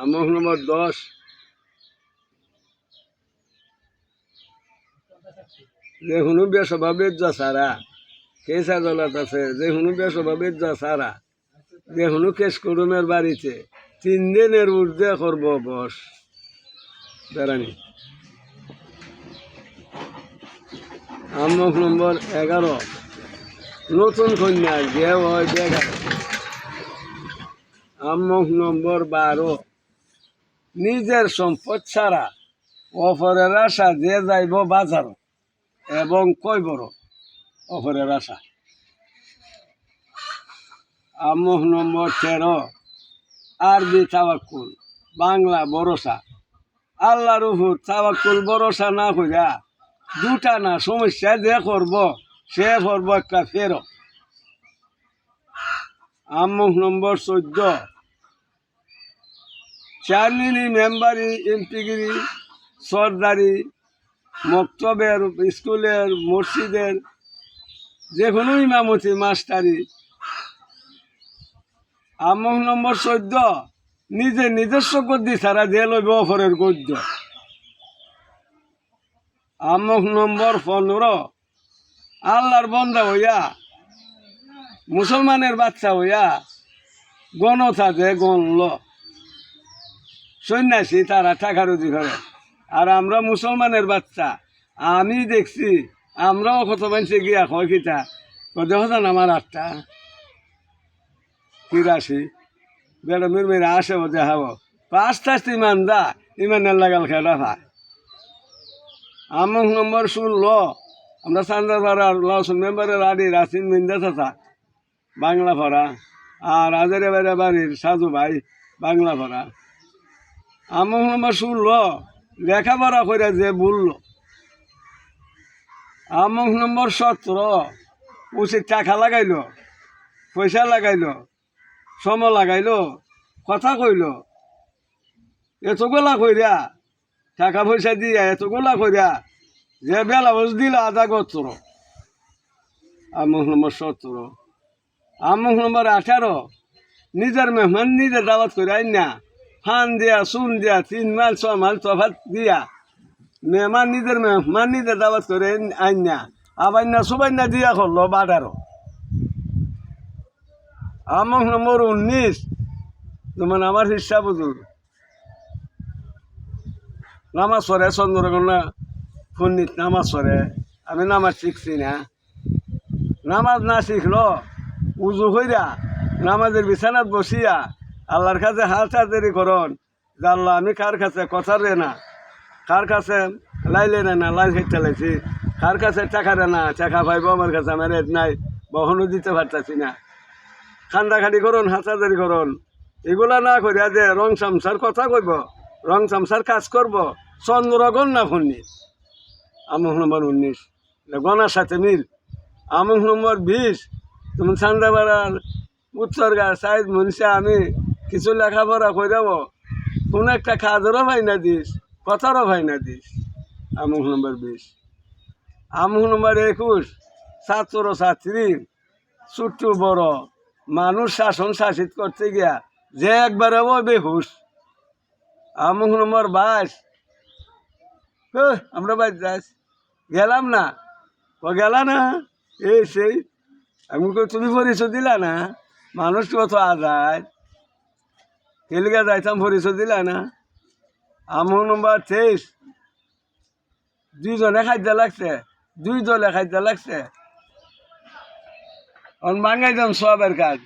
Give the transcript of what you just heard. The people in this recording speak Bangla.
আমক নম্বর দশ। যে হুনু বেসভাবের যা সারা। কেস আদালত আছে? যে হুনু বেসভাবের যা সারা। যে হুনু কেস কুটুমের বাড়িতে। তিন দিনের ঊর্ধ্বে করব বস। বেড়ানি। আমক নম্বর এগারো। নতুন কন্যা, যে হয় বেগার নম্বর বারো। নিজের সম্পদ ছাড়া অপরের আশা যে যাইব বাজার এবং কই বড় অপরের আশা। আমক নম্বর তেরো, আরবি তাওয়াক্কুল, বাংলা ভরসা। আল্লাহর উপর তাওয়াক্কুল ভরসা না কইরা দুটা না সমস্যা যে করব সে করব একটা ফেরো আমক নম্বর চোদ্দ চারমিনি মেম্বারি, এমপিগিরি, সর্দারি, মক্তবের, স্কুলের, মসজিদের, যে কোনো ইমামতি মাস্টারি। আমক নম্বর চোদ্দ, নিজে নিজস্ব গদ্দি ছাড়া যে লইব অফরের গদ্য। আমক নম্বর পনেরো, আল্লাহর বন্ধা হইয়া, মুসলমানের বাচ্চা হইয়া, গণতা যে গণল। সন্ন্যাসী, তারা টাকা রুজি করে। আর আমরা মুসলমানের বাচ্চা। আমি দেখছি, আমরাও কত মানুষে গিয়া কয় কিতা দেখো জান আমার আটটা। তিরাশি বেড়া মির মেরে আসে ও দেখাবো। আস্তে ইমান দা ইমানের লাগাল খেলা ভাই। আমক নম্বর ষোলো। আমরা চান্দাপাড়ার লসুন মেম্বারের আদি রাসিন মিন্দা চাচা বাংলা পড়া আর আজারে বাইরে বাড়ির সাজু ভাই বাংলা পড়া আমক নম্বর ষোলো লেখাপড়া করে যে বলল। আমক নম্বর সতেরো উচিত টাকা লাগাইল, পয়সা লাগাইল সম লাগাইল, কথা কইল। এত এতগুলা কইরা, টাকা পয়সা দিয়া এত এতগুলা কইরা, যে বেলা বস দিল আধা গোত্র। আমুক নম্বর সতেরো আমুক নম্বর আঠারো, নিজের মেহমান নিজের দাওয়াত করে আইন না। ফান দিয়া, চুন দিয়া, তিন মাল, ছ মাল তফাত দিয়া। মেহমান নিজের মেহমান নিজে দাওয়াত করে আইন। না আবার না সবাই না দিয়া করল বাটারো আমক নম্বর উনিশ যেমন আমার হিসাব নামাজ পড়ে চন্দ্রকোনা পণ্ডিত নামাজ পড়ে আমি নামাজ শিখছি না। নামাজ না শিখলো উজু হইরা, নামাজের বিছানাত বসিয়া আল্লাহর কাছে হাত হাতেরি করন। যে আল্লাহ, আমি কার কাছে? কথা রে না। কার কাছে? লাইলে না লাইল খেতে লাইছি কার কাছে? টাকা রে না। টাকা পাইব আমার কাছে, আমার রেট নাই। বহনও দিতে পারতাছি না। খান্দাখানি করুন হাতাদারি করুন। এগুলা না করিয়া যে রং সামসার কথা কইব, রং সামসার কাজ করব চন্দ্রগণ না ফন্নি? আমুক নম্বর উনিশ। গনার সাথে মিল। আমুক নম্বর বিশ। তুমি চান্দাপাড়ার উত্তরগা সাইজ মনীষা আমি কিছু লেখাপড়া করে দেব কোন একটা কাজেরও ভাই না দিস কথারও ভাই না দিস। আমুক নম্বর বিশ। আমুক নম্বর একুশ। ছাত্র ছাত্রী ছোট্ট বড় মানুষ শাসন শাসিত করতে গিয়া যে একবার ও বেহুশ। আমুক নম্বর বাইশ। আমরা বাইশ যাস। গেলাম না। ও গেলা না। এই সেই আমি কই, তুমি পরিচয় দিলা না। মানুষ কত আজাদ। তেলিগা যাইতাম পরিচয় দিলা না? আমার নম্বর তেইশ। দুইজনে খাদ্য লাগছে, দুই দলে খাদ্য লাগছে। অন বাঙাই যাম সবের কাজ।